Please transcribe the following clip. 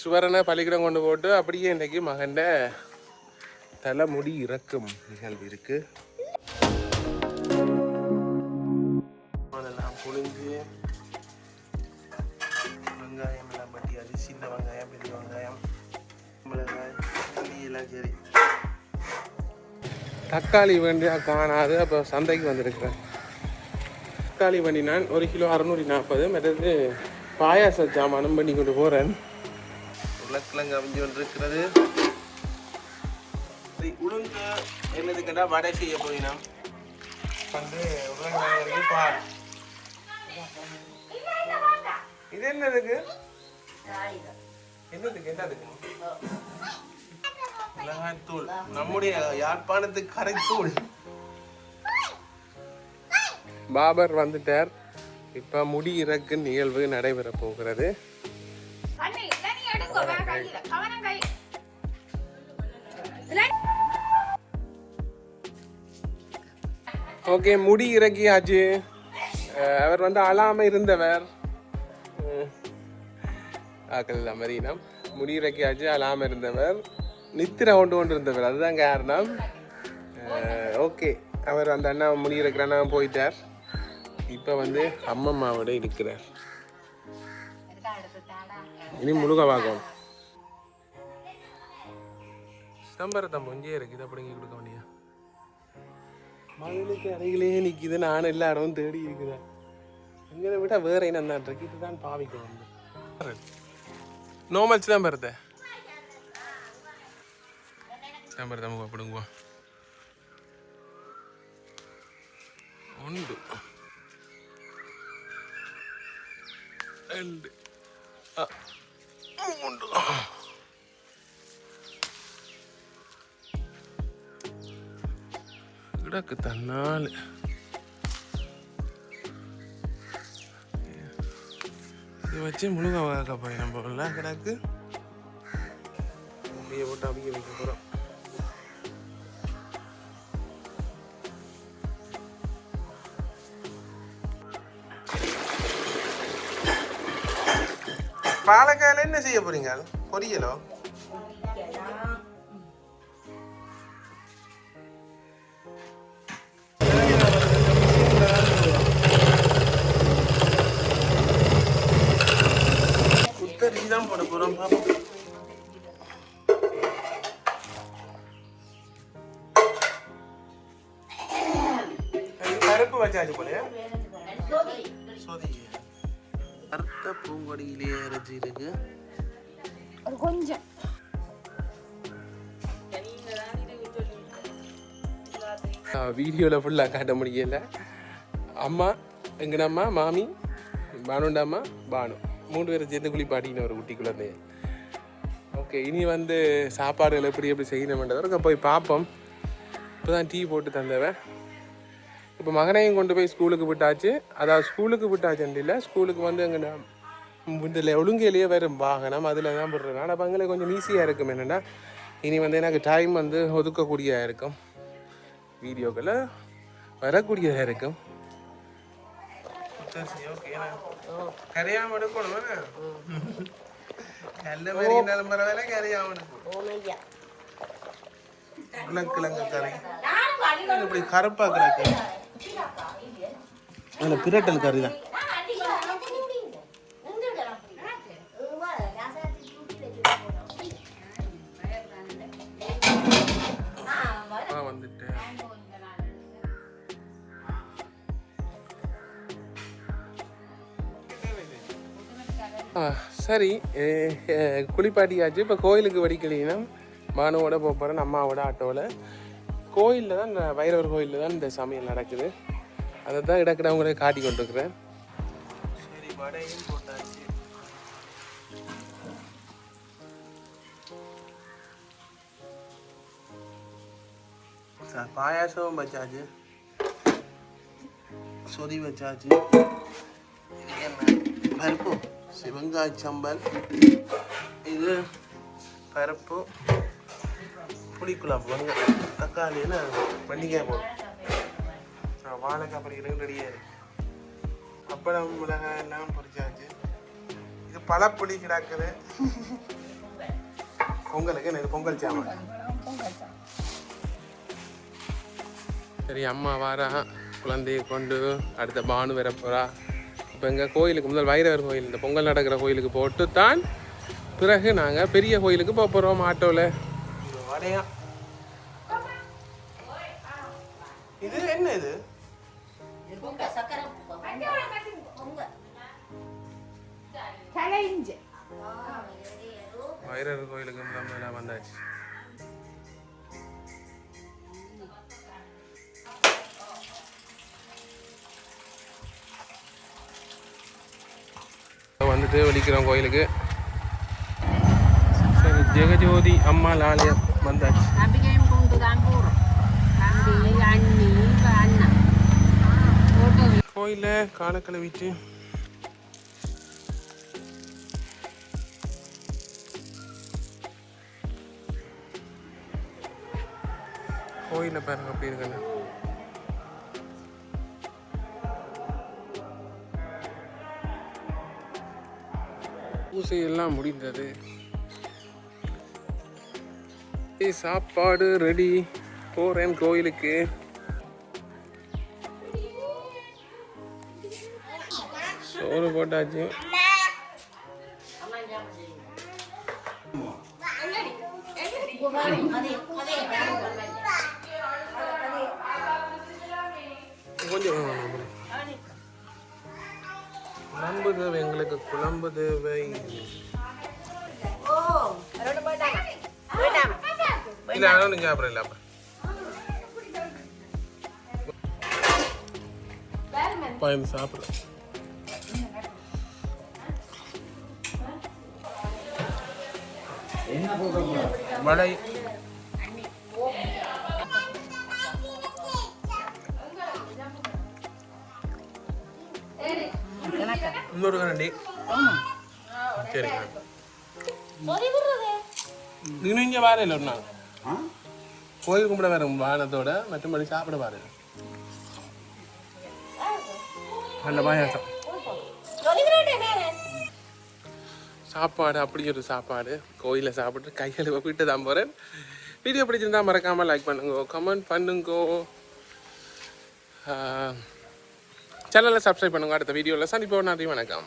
சுவரனை பள்ளிக்கூடம் கொண்டு போட்டு அப்படியே இன்னைக்கு மகன்ட தலைமுடி இறக்கும் நிகழ்வு இருக்கு. அதெல்லாம் புழிஞ்சு வெங்காயம் எல்லாம் பட்டியாச்சு சின்ன வெங்காயம் பெரிய வெங்காயம் மிளகாய் எல்லாம் சரி. தக்காளி வேண்டியா காணாது. அப்போ சந்தைக்கு வந்திருக்கிறேன். தக்காளி வண்டி நான் ஒரு கிலோ அறுநூற்றி நாற்பது. மற்றது பாயாச ஜாமானும் பண்ணி கொண்டு போகிறேன் உருளைக்கிழங்கு அவிஞ்சு கொண்டிருக்கிறது. உளுந்து என்னது கேட்டால் வடை செய்ய போயினோம். வந்து உருளைக்கிழங்கு பால் இது என்னதுக்கு? என்னதுக்கு என்னதுக்கு? மிளகாய்த்தூள். நம்முடைய யாழ்ப்பாணத்து கரைத்தூள். பாபர் வந்துட்டார். இப்ப முடி இறக்கு நிகழ்வு நடைபெற போகிறது. ஓகே முடி இறக்கியாச்சு அவர் வந்து அழாம இருந்தவர். அஹ் ஆக்கள் அமரீனம். முடி இறக்கியாச்சு அழாம இருந்தவர். நித்திர கொண்டு கொண்டு இருந்தவர் அதுதான் காரணம். ஓகே அவர் அந்த அண்ணா முடி இறக்கிற அண்ணா போயிட்டார். இப்போ வந்து அம்மம்மாவோட இருக்கிறார். இனி முழுக பார்க்கணும் சம்பரத்தம் கொஞ்சே இருக்கு இதை பிடிங்கி கொடுக்க வேண்டியா மகளுக்கு அருகிலே நிக்குது நானும் எல்லா இடமும் தேடி இருக்கிறேன் எங்களை விட வேற என்ன தான் இருக்கு இதுதான் பாவிக்க வந்து நோமல்ஸ் தான் பெறுத சம்பரத்தம் அப்படிங்குவா உண்டு ரெண்டு ஆ, மூன்று கிடக்கு தன்னால் இது வச்சு முழுக வாக்க போய் நம்ம கிடக்கு அப்படியே போட்டு அப்படியே வைக்க போகிறோம் பாலக்காயில என்ன செய்ய போறீங்க பொரியலோ தான் போட போறோம் பாப்போம் அது பருப்பு வச்சாச்சு கருத்த பூங்கொடியிலே இருக்கு. ஒரு கொஞ்சம். வீடியோவில் ஃபுல்லாக காட்ட முடியல. அம்மா எங்கட அம்மா மாமி பானுண்ட அம்மா பானு. மூணு பேரும் சேர்ந்து குளிப்பாட்டின ஒரு குட்டி குழந்தைய. ஓகே இனி வந்து சாப்பாடுகள் எப்படி எப்படி செய்யணுமென்றதை போய் பார்ப்போம். இப்போ தான் டீ போட்டு தந்தவன். இப்போ மகனையும் கொண்டு போய் ஸ்கூலுக்கு விட்டாச்சு. அதாவது ஸ்கூலுக்கு விட்டாச்சுன்னு இல்லை ஸ்கூலுக்கு வந்து எங்கன்னா இதில் ஒழுங்கையிலேயே வரும் வாகனம். அதில் தான் போடுறேன் ஆனால் பங்களே கொஞ்சம் ஈஸியாக இருக்கும் என்னென்னா இனி வந்து எனக்கு டைம் வந்து ஒதுக்கக்கூடியதாக இருக்கும். வீடியோக்களை வரக்கூடியதாக இருக்கும். எடுக்கணும் நல்ல மாதிரி இருந்தாலும் பரவாயில்ல கரையாம எடுக்கணும் உருளைக்கிழங்கு கறி இப்படி கருப்பா கிடக்கு அதில் பிரட்டல் கறி தான் சரி. குளிப்பாட்டியாச்சு. இப்போ கோயிலுக்கு வடிக்கலைன்னா மானுவோட போக போகிறேன் அம்மாவோட ஆட்டோவில் கோயிலில் தான் இந்த வைரவர் கோயிலில் தான் இந்த சமையல் நடக்குது. அதை தான் இடக்கிட உங்களுக்கு காட்டி கொண்டிருக்கிறேன். சரி வடையும் போட்டாச்சு. பாயாசமும் வச்சாச்சு. சொதி வச்சாச்சு. இது என்ன? பருப்பு. சிவங்காய் சம்பல் இது பருப்பு புளிக்குழம்பு வந்து தக்காளின்னு வெண்டைக்காய் போடும் வாழைக்காய் பறிக்கிறது ரெடியாக இருக்குது அப்பளம் மிளகாய் எல்லாம் பொரிச்சாச்சு. இது பழப்புளி கிடாக்குது. பொங்கலுக்கு எனக்கு பொங்கல் சாமான்? சரி அம்மா வாரா. குழந்தையை கொண்டு அடுத்த பானு வர போறா இப்போ எங்கள் கோயிலுக்கு முதல் வைரவர் கோயில் இந்த பொங்கல் நடக்கிற கோயிலுக்கு போட்டு தான் பிறகு நாங்கள் பெரிய கோயிலுக்கு போக போகிறோம் ஆட்டோவில் வடையா இது என்ன இது? வைரவர் கோயிலுக்கு முதல்ல வந்தாச்சு. வந்துட்டு வலிக்கிறோம் கோயிலுக்கு. சரி ஜெகஜோதி அம்மா ஆலயம் வந்தாச்சு. கோயிலில் காலை கழுவிட்டு கோயிலில் பாருங்க அப்படி இருக்குன்னு. பூசை எல்லாம் முடிந்தது சாப்பாடு ரெடி போறேன் கோயிலுக்கு. சோறு போட்டாச்சு. கொஞ்சம் குழம்பு தேவை எங்களுக்கு குழம்பு தேவை. இல்ல அதொன்றும் சாப்பிடல இல்ல அப்ப. பயந்து சாப்பிட. வடை. இன்னொரு கரண்டி சரிங்க இன்னும் இங்கே வார இல்லை நாள். கோயில் கும்பிட வேற வானத்தோட மற்றபடி சாப்பிட பாரு நல்ல பாயாசம். சாப்பாடு அப்படி ஒரு சாப்பாடு. கோயிலில் சாப்பிட்டு கையில் வீட்டு தான் போகிறேன் வீடியோ பிடிச்சிருந்தா மறக்காமல் லைக் பண்ணுங்க கமெண்ட் பண்ணுங்க. சேனலை சப்ஸ்கிரைப் பண்ணுங்கள் அடுத்த வீடியோவில் சந்திப்போம். நன்றி வணக்கம்.